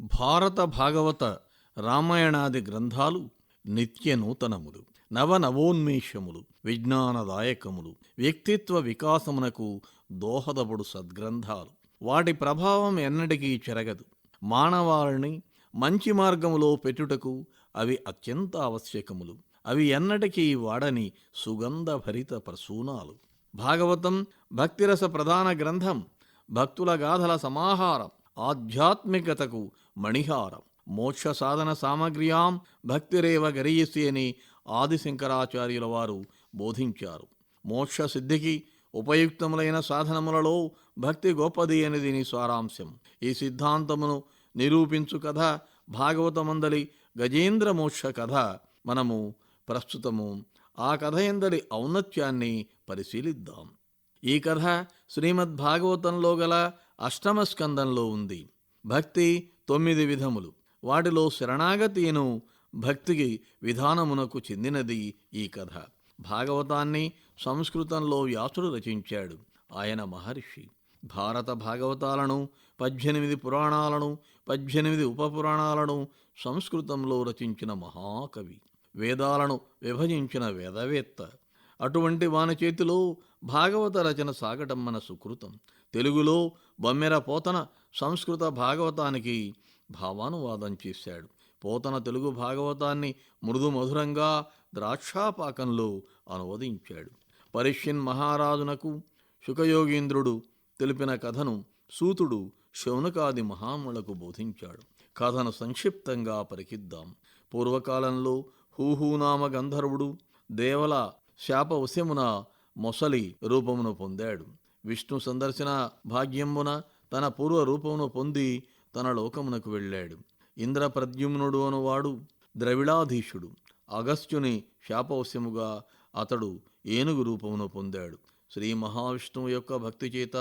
భారత భాగవత రామాయణాది గ్రంథాలు నిత్య నూతనములు నవనవోన్మేషములు విజ్ఞానదాయకములు వ్యక్తిత్వ వికాసమునకు దోహదపడు సద్గ్రంథాలు. వాటి ప్రభావం ఎన్నటికీ చెరగదు. మానవాళిని మంచి మార్గములో పెట్టుటకు అవి అత్యంత ఆవశ్యకములు. అవి ఎన్నటికీ వాడని సుగంధభరిత ప్రసూనాలు. భాగవతం భక్తిరస ప్రధాన గ్రంథం భక్తుల గాథల సమాహారం ఆధ్యాత్మికతకు మణిహారం. మోక్ష సాధన సామగ్రియాం భక్తిరేవ గరీయసి అని ఆదిశంకరాచార్యుల వారు బోధించారు. మోక్ష సిద్ధికి ఉపయుక్తములైన సాధనములలో భక్తి గొప్పది అని దీని సారాంశం. ఈ సిద్ధాంతమును నిరూపించు కథ భాగవతమందలి గజేంద్ర మోక్ష కథ మనము ప్రస్తుతము ఆ కథ ఎందలి ఔన్నత్యాన్ని పరిశీలిద్దాం. ఈ కథ శ్రీమద్భాగవతంలో గల అష్టమ స్కందంలో ఉంది. భక్తి తొమ్మిది విధములు. వాటిలో శరణాగతిను భక్తికి విధానమునకు చెందినది ఈ కథ. భాగవతాన్ని సంస్కృతంలో వ్యాసుడు రచించాడు. ఆయన మహర్షి. భారత భాగవతాలను పద్దెనిమిది పురాణాలను పద్దెనిమిది ఉపపురాణాలను సంస్కృతంలో రచించిన మహాకవి. వేదాలను విభజించిన వేదవేత్త. అటువంటి వాని చేతిలో భాగవత రచన సాగటం మన సుకృతం. తెలుగులో బొమ్మెర పోతన సంస్కృత భాగవతానికి భావానువాదం చేశాడు. పోతన తెలుగు భాగవతాన్ని మృదు మధురంగా ద్రాక్షాపాకంలో అనువదించాడు. పరిష్యన్ మహారాజునకు శుకయోగీంద్రుడు తెలిపిన కథను సూతుడు శౌనకాది మహాములకు బోధించాడు. కథను సంక్షిప్తంగా పరికిద్దాం. పూర్వకాలంలో హూహూనామ గంధర్వుడు దేవల శాపవశమున మొసలి రూపమును పొందాడు. విష్ణు సందర్శన భాగ్యమున తన పూర్వ రూపమును పొంది తన లోకమునకు వెళ్ళాడు. ఇంద్రప్రద్యుమ్నుడు అనువాడు ద్రవిడాధీశుడు. అగస్త్యుని శాపవశ్యముగా అతడు ఏనుగు రూపమును పొందాడు. శ్రీ మహావిష్ణువు యొక్క భక్తి చేత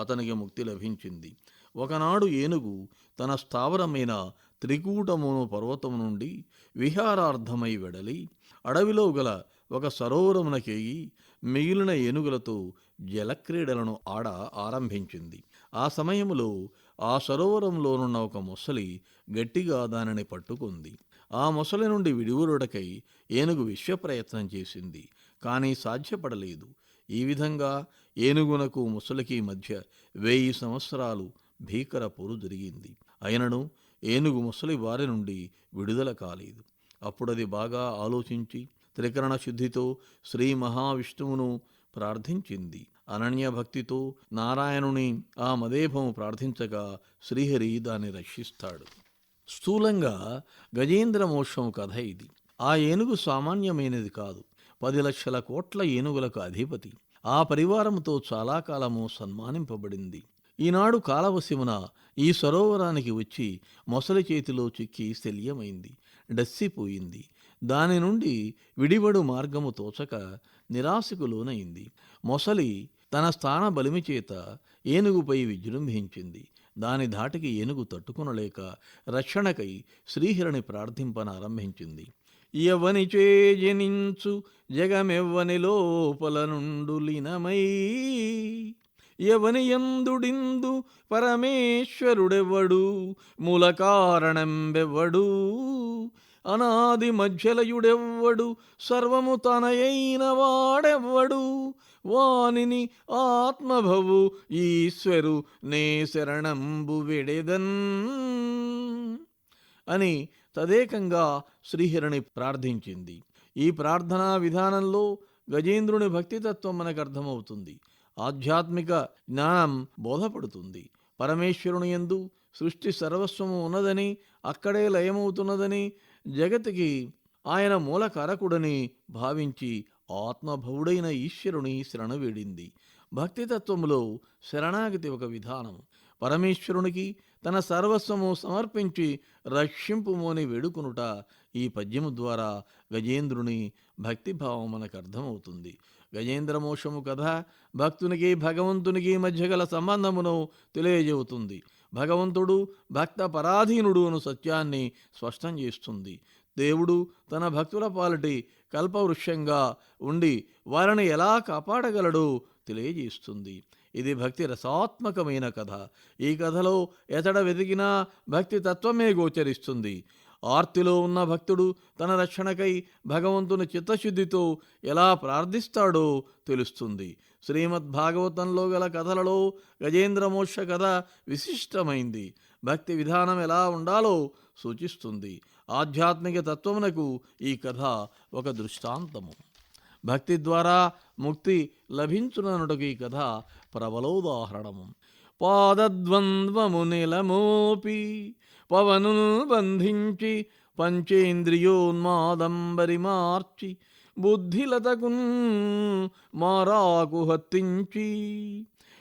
అతనికి ముక్తి లభించింది. ఒకనాడు ఏనుగు తన స్థావరమైన త్రికూటమును పర్వతము నుండి విహారార్థమై వెడలి అడవిలో గల ఒక సరోవరమునకేగి మిగిలిన ఏనుగులతో జలక్రీడలను ఆడ ఆరంభించింది. ఆ సమయములో ఆ సరోవరంలోనున్న ఒక మొసలి గట్టిగా దానిని పట్టుకుంది. ఆ మొసలి నుండి విడివురుడకై ఏనుగు విశ్వప్రయత్నం చేసింది కానీ సాధ్యపడలేదు. ఈ విధంగా ఏనుగునకు ముసలికి మధ్య వెయ్యి సంవత్సరాలు భీకర పోరు జరిగింది. అయినను ఏనుగు ముసలి వారి నుండి విడుదల కాలేదు. అప్పుడది బాగా ఆలోచించి త్రికరణ శుద్ధితో శ్రీ మహావిష్ణువును ప్రార్థించింది. అనన్య భక్తితో నారాయణుని ఆ మదేభము ప్రార్థించగా శ్రీహరి దాన్ని రక్షిస్తాడు. స్థూలంగా గజేంద్ర మోక్షం కథ ఇది. ఆ ఏనుగు సామాన్యమైనది కాదు. పది లక్షల కోట్ల ఏనుగులకు అధిపతి. ఆ పరివారంతో చాలా కాలము సన్మానింపబడింది. ఈనాడు కాలవశివున ఈ సరోవరానికి వచ్చి మొసలి చేతిలో చిక్కి శల్యమైంది. డస్సిపోయింది. దాని నుండి విడివడు మార్గము తోచక నిరాశకు లోనైంది మొసలి తన స్థాన బలిమి చేత ఏనుగుపై విజృంభించింది. దాని ధాటికి ఏనుగు తట్టుకునలేక రక్షణకై శ్రీహరిని ప్రార్థింపనారంభించింది. ఎవని చేజనించు జగమెవ్వని లోపల నుండు లీనమై ఎవని ఎందుడిందు పరమేశ్వరుడెవ్వడు మూల కారణంబెవ్వడు అనాది మధ్యలయుడెవ్వడు? సర్వము తనయైన వాడెవ్వడు? వానిని ఆత్మభవు ఈశ్వరు నే శరణంబు విడెదన్. అని తదేకంగా శ్రీహిరణి ప్రార్థించింది. ఈ ప్రార్థనా విధానంలో గజేంద్రుని భక్తితత్వం మనకు అర్థమవుతుంది. ఆధ్యాత్మిక జ్ఞానం బోధపడుతుంది. పరమేశ్వరుని యందు సృష్టి సర్వస్వము ఉన్నదని అక్కడే లయమవుతున్నదని జగతికి ఆయన మూలకారకుడని భావించి ఆత్మభవుడైన ఈశ్వరుని శరణవేడింది భక్తితత్వములో శరణాగతి ఒక విధానం పరమేశ్వరునికి తన సర్వస్వము సమర్పించి రక్షింపుమోని వేడుకొనుట ఈ పద్యము ద్వారా గజేంద్రుని భక్తిభావం మనకు అర్థమవుతుంది. గజేంద్రమోషము కథ భక్తునికి భగవంతునికి మధ్య గల సంబంధమును తెలియజేవుతుంది భగవంతుడు భక్త పరాధీనుడు అను సత్యాన్ని స్పష్టం చేస్తుంది. దేవుడు తన భక్తుల పాలటి కల్పవృక్షంగా ఉండి వారిని ఎలా కాపాడగలడో తెలియజేస్తుంది. ఇది భక్తి రసాత్మకమైన కథ. ఈ కథలో ఎతడ వెతికినా భక్తి తత్వమే గోచరిస్తుంది. ఆర్తిలో ఉన్న భక్తుడు తన రక్షణకై భగవంతుని చిత్తశుద్ధితో ఎలా ప్రార్థిస్తాడో తెలుస్తుంది. శ్రీమద్ భాగవతంలో గల కథలలో గజేంద్రమోక్ష కథ విశిష్టమైంది. భక్తి విధానం ఎలా ఉండాలో సూచిస్తుంది. ఆధ్యాత్మిక తత్వమునకు ఈ కథ ఒక దృష్టాంతము. భక్తి ద్వారా ముక్తి లభించుననుటకు ఈ కథ ప్రబలోదాహరణము. పాదద్వంద్వము నిలమోపి పవనును బంధించి పంచేంద్రియోన్మాదంబరి మార్చి బుద్ధిలతకున్ మారాకు హత్తించి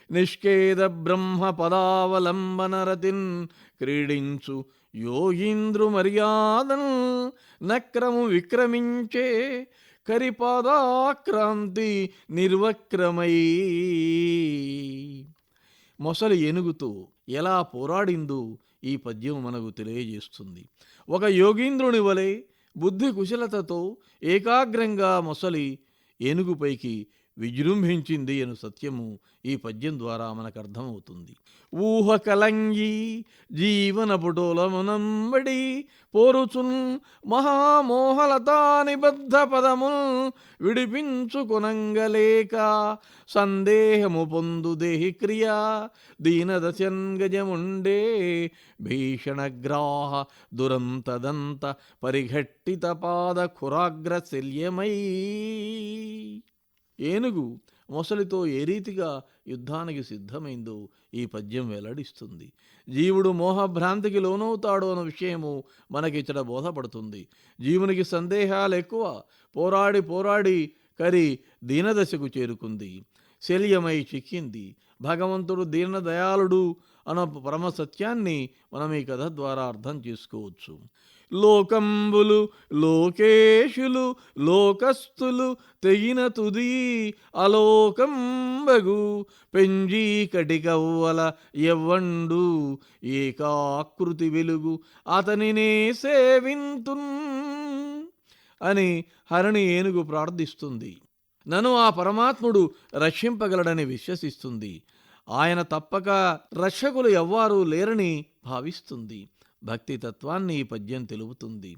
నిష్కేద బ్రహ్మ పదావలంబనరతిన్ క్రీడించు యోగీంద్రు మర్యాదన్ నక్రము విక్రమించే కరిపాదాక్రాంతి నిర్వక్రమై మొసలి ఎనుగుతూ ఎలా పోరాడిందో ఈ పద్యం మనకు తెలియజేస్తుంది. ఒక యోగీంద్రుని వలె బుద్ధి కుశలతతో ఏకాగ్రంగా మొసలి ఏనుగుపైకి విజృంభించింది అను సత్యము ఈ పద్యం ద్వారా మనకు అర్థమవుతుంది. ఊహ కలంగి జీవన పుటోలమునంబడి పోరుచున్ మహామోహలతా నిబద్ధ పదముల్ విడిపించుకొనంగలేక సందేహము పొందు దేహి క్రియ దీనదశన్ గజముండే భీషణగ్రాహ దురంతదంత పరిఘట్టిత పాద ఖురాగ్రశల్యమై ఏనుగు మొసలితో ఏ రీతిగా యుద్ధానికి సిద్ధమైందో ఈ పద్యం వెల్లడిస్తుంది. జీవుడు మోహభ్రాంతికి లోనవుతాడో అన్న విషయము మనకి ఇచ్చట బోధపడుతుంది. జీవునికి సందేహాలు ఎక్కువ పోరాడి పోరాడి కరి దీనదశకు చేరుకుంది. శల్యమై చిక్కింది. భగవంతుడు దీనదయాళుడు అన్న పరమ సత్యాన్ని మనం ఈ కథ ద్వారా అర్థం చేసుకోవచ్చు. లోకంబులు లోకేశులు లోకస్తులు తెగిన తుది అలోకంబగు పెంజీ కటికవ్వల ఎవ్వండు ఏకాకృతి వెలుగు అతనినే సేవింతున్ అని హరిణి ఏనుగు ప్రార్థిస్తుంది. నన్ను ఆ పరమాత్ముడు రక్షింపగలడని విశ్వసిస్తుంది. ఆయన తప్పక రక్షకులు ఎవ్వారూ లేరని భావిస్తుంది. భక్తి తత్వాన్ని ఈ పద్యం తెలుపుతుంది.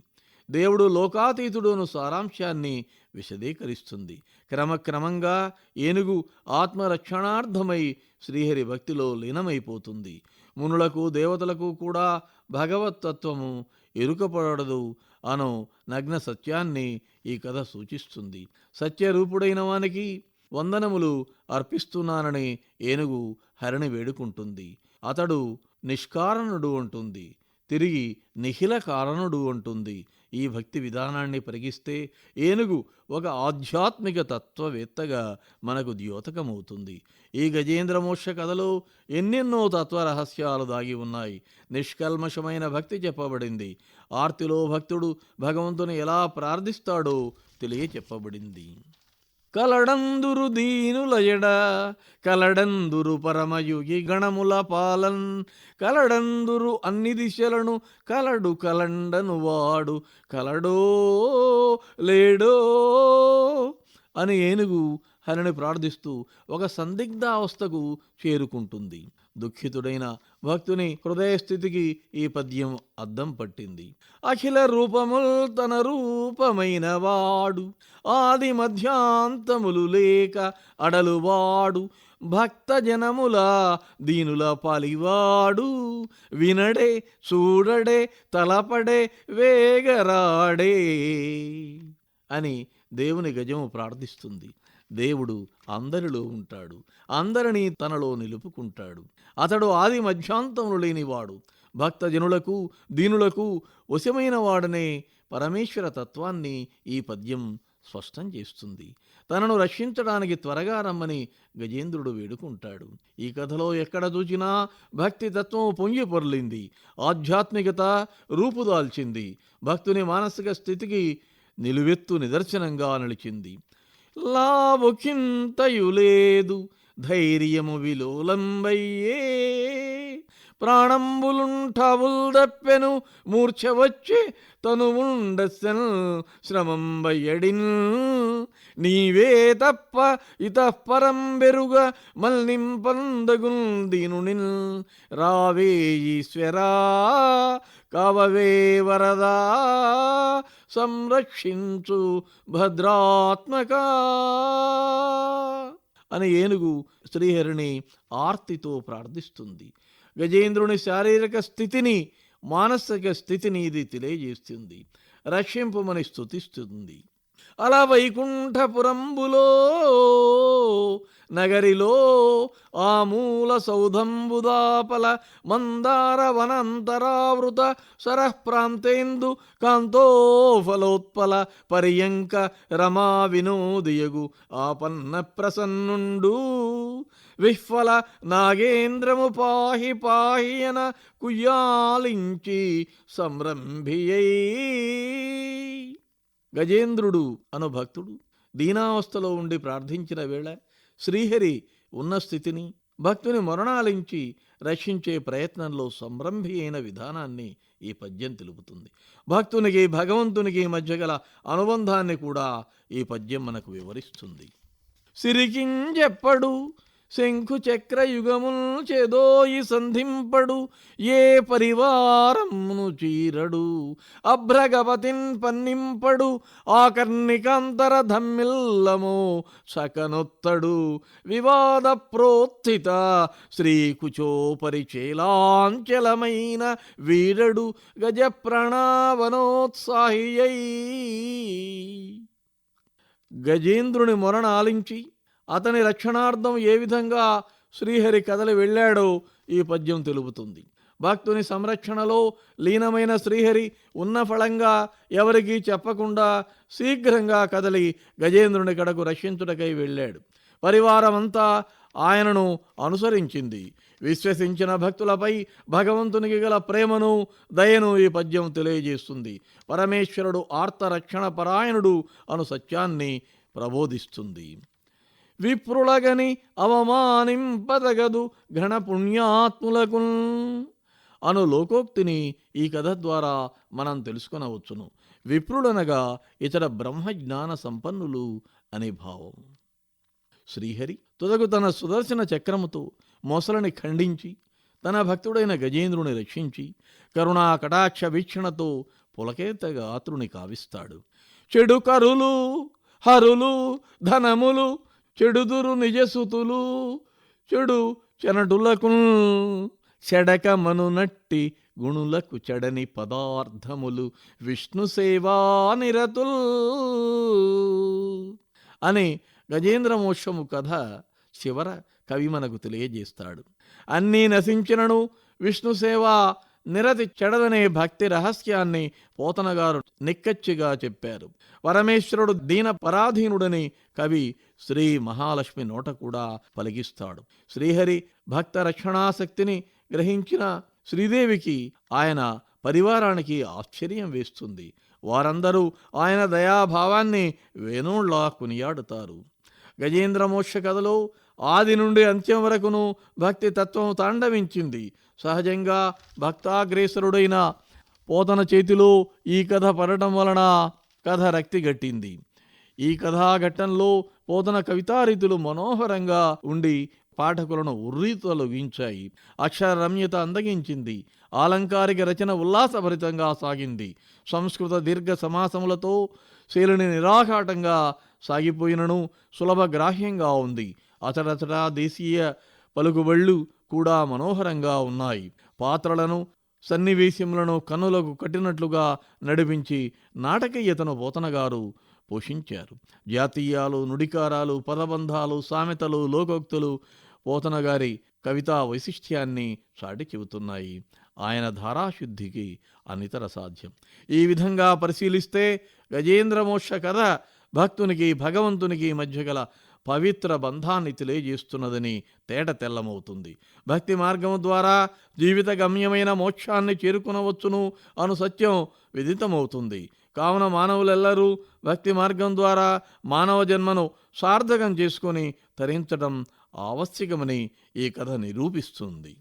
దేవుడు లోకాతీతుడును సారాంశాన్ని విశదీకరిస్తుంది. క్రమక్రమంగా ఏనుగు ఆత్మరక్షణార్థమై శ్రీహరి భక్తిలో లీనమైపోతుంది. మునులకు దేవతలకు కూడా భగవతత్వము ఎరుకపడదు అను నగ్న సత్యాన్ని ఈ కథ సూచిస్తుంది. సత్యరూపుడైన వానికి వందనములు అర్పిస్తున్నానని ఏనుగు హరిణి వేడుకుంటుంది. అతడు నిష్కారణుడు అంటుంది. తిరిగి నిఖిల కారణుడు అంటుంది. ఈ భక్తి విధానాన్ని పరిగిస్తే ఏనుగు ఒక ఆధ్యాత్మిక తత్వవేత్తగా మనకు ద్యోతకమవుతుంది. ఈ గజేంద్రమోక్ష కథలో ఎన్నెన్నో తత్వరహస్యాలు దాగి ఉన్నాయి. నిష్కల్మషమైన భక్తి చెప్పబడింది. ఆర్తిలో భక్తుడు భగవంతుని ఎలా ప్రార్థిస్తాడో తెలియ చెప్పబడింది కలడందురు దీనులయడ కలడందురు పరమయుగి గణముల పాలన్. కలడందురు అన్ని దిశలను కలడు కలండను వాడు. కలడో లేడో అని ఏనుగు హరిని ప్రార్థిస్తూ ఒక సందిగ్ధావస్థకు చేరుకుంటుంది. దుఃఖితుడైన భక్తుని హృదయస్థితికి ఈ పద్యం అద్దం పట్టింది. అఖిల రూపముల్ తన రూపమైన వాడు ఆది మధ్యాంతములు లేక అడలువాడు భక్త జనముల దీనుల పాలివాడు వినడే చూడడే తలపడే వేగరాడే అని దేవుని గజము ప్రార్థిస్తుంది. దేవుడు అందరిలో ఉంటాడు. అందరినీ తనలో నిలుపుకుంటాడు. అతడు ఆది మధ్యాంతములు లేనివాడు. భక్తజనులకు దీనులకు వశమైన వాడనే పరమేశ్వర తత్వాన్ని ఈ పద్యం స్పష్టం చేస్తుంది. తనను రక్షించడానికి త్వరగా రమ్మని గజేంద్రుడు వేడుకుంటాడు. ఈ కథలో ఎక్కడ చూచినా భక్తి తత్వం పొంగి పొర్లింది. ఆధ్యాత్మికత రూపుదాల్చింది భక్తుని మానసిక స్థితికి నిలువెత్తు నిదర్శనంగా నిలిచింది. లావుకింతయులేదు. ధైర్యము విలోలంబయ్యే. ప్రాణంబులుంఠవుల్ దప్పెను మూర్ఛ వచ్చి తను ఉండెన్ శ్రమం నీవే తప్ప ఇతఃపరం బెరుగ మల్నింపందగున్ దీనునిన్. రావే ఈశ్వరా కవవే వరదా సంరక్షించు భద్రాత్మక అని ఏనుగు శ్రీహరిని ఆర్తితో ప్రార్థిస్తుంది. గజేంద్రుని శారీరక స్థితిని మానసిక స్థితిని ఇది తెలియజేస్తుంది. రక్షింపమని స్థుతిస్తుంది అలా వైకుంఠపురంబులో నగరిలో ఆ మూల సౌధంబుదాపల మందార వనంతరావృత సరః ప్రాంతేందు పర్యంక రమా వినోదియగు ఆపన్న ప్రసన్నుండు విహ్వల నాగేంద్రము పాహి పాహియన కుయ్యాలించి సంరంభియై. గజేంద్రుడు అను భక్తుడు దీనావస్థలో ఉండి ప్రార్థించిన వేళ శ్రీహరి ఉన్న స్థితిని భక్తుని మరణాలించి రక్షించే ప్రయత్నంలో సంరంభి అయిన విధానాన్ని ఈ పద్యం తెలుపుతుంది. భక్తునికి భగవంతునికి మధ్య గల అనుబంధాన్ని కూడా ఈ పద్యం మనకు వివరిస్తుంది. సిరికించెప్పడు శంఖు చక్ర చేదోయి సంధింపడు ఏ పరివారమును చీరడు. అభ్రగపతిన్ పన్నింపడు ఆకర్ణికాంతర ధమ్మిల్లమో సకనొత్తడు. వివాద ప్రోత్థిత శ్రీకుచోపరిచేలాంచలమైన వీరడు గజ ప్రణావనోత్సాహియై. గజేంద్రుని మొరణ ఆలించి అతని రక్షణార్థం ఏ విధంగా శ్రీహరి కదలి వెళ్ళాడో ఈ పద్యం తెలుపుతుంది. భక్తుని సంరక్షణలో లీనమైన శ్రీహరి ఉన్న ఫలంగా ఎవరికీ చెప్పకుండా శీఘ్రంగా కదలి గజేంద్రుని కడకు రక్షించుటకై వెళ్ళాడు. పరివారమంతా ఆయనను అనుసరించింది. విశ్వసించిన భక్తులపై భగవంతునికి గల ప్రేమను దయను ఈ పద్యం తెలియజేస్తుంది. పరమేశ్వరుడు ఆర్తరక్షణ పరాయణుడు అను సత్యాన్ని ప్రబోధిస్తుంది. విప్రులగని అవమానింపదగదు ఘనపుణ్యాత్ములకు అను లోకోక్తిని ఈ కథ ద్వారా మనం తెలుసుకొనవచ్చును. విప్రుడనగా ఇతర బ్రహ్మజ్ఞాన సంపన్నులు అనే భావం. శ్రీహరి తుదకు తన సుదర్శన చక్రముతో మొసలని ఖండించి తన భక్తుడైన గజేంద్రుని రక్షించి కరుణా కటాక్ష వీక్షణతో పులకేతగా ఆతురుని కావిస్తాడు. చెడు కరులు హరులు ధనములు చెడుదురు నిజసుతులు చెడు చెనటులకు చెడకమను నట్టి గుణులకు చెడని పదార్థములు విష్ణు సేవా నిరతుల్ అని గజేంద్రమోక్షము కథ చివర కవి మనకు తెలియజేస్తాడు. అన్నీ నశించినను విష్ణు సేవ నిరతి చెడదనే భక్తి రహస్యాన్ని పోతనగారు నిక్కచ్చిగా చెప్పారు. పరమేశ్వరుడు దీన పరాధీనుడని కవి శ్రీ మహాలక్ష్మి నోట కూడా పలికిస్తాడు. శ్రీహరి భక్త రక్షణాశక్తిని గ్రహించిన శ్రీదేవికి ఆయన పరివారానికి ఆశ్చర్యం వేస్తుంది. వారందరూ ఆయన దయాభావాన్ని వేణుళ్ళా కొనియాడుతారు. గజేంద్రమోక్ష కథలో ఆది నుండి అంత్యం వరకును భక్తి తత్వం తాండవించింది. సహజంగా భక్తాగ్రేసరుడైన పోతన చేతిలో ఈ కథ పడటం వలన కథ రక్తి గట్టింది. ఈ కథాఘట్టంలో పోతన కవితారీతులు మనోహరంగా ఉండి పాఠకులను ఉర్రీతొలగించాయి అక్షర రమ్యత అందగించింది. ఆలంకారిక రచన ఉల్లాసభరితంగా సాగింది. సంస్కృత దీర్ఘ సమాసములతో శైలిని నిరాఘాటంగా సాగిపోయినను సులభ గ్రాహ్యంగా ఉంది. అతడతడా దేశీయ పలుకుబళ్ళు కూడా మనోహరంగా ఉన్నాయి. పాత్రలను సన్నివేశములను కన్నులకు కట్టినట్లుగా నడిపించి నాటకీయతను పోతనగారు పోషించారు. జాతీయాలు నుడికారాలు పదబంధాలు సామెతలు లోకోక్తులు పోతనగారి కవితా వైశిష్ట్యాన్ని చాటి చెబుతున్నాయి. ఆయన ధారాశుద్ధికి అనితర సాధ్యం. ఈ విధంగా పరిశీలిస్తే గజేంద్రమోక్ష కథ భక్తునికి భగవంతునికి మధ్య గల పవిత్ర బంధాన్ని తెలియజేస్తున్నదని తేట తెల్లమవుతుంది. భక్తి మార్గం ద్వారా జీవిత గమ్యమైన మోక్షాన్ని చేరుకునవచ్చును అను సత్యం విదితమవుతుంది. కావున మానవులెల్లరూ భక్తి మార్గం ద్వారా మానవ జన్మను సార్థకం చేసుకొని తరించడం ఆవశ్యకమని ఈ కథ నిరూపిస్తుంది.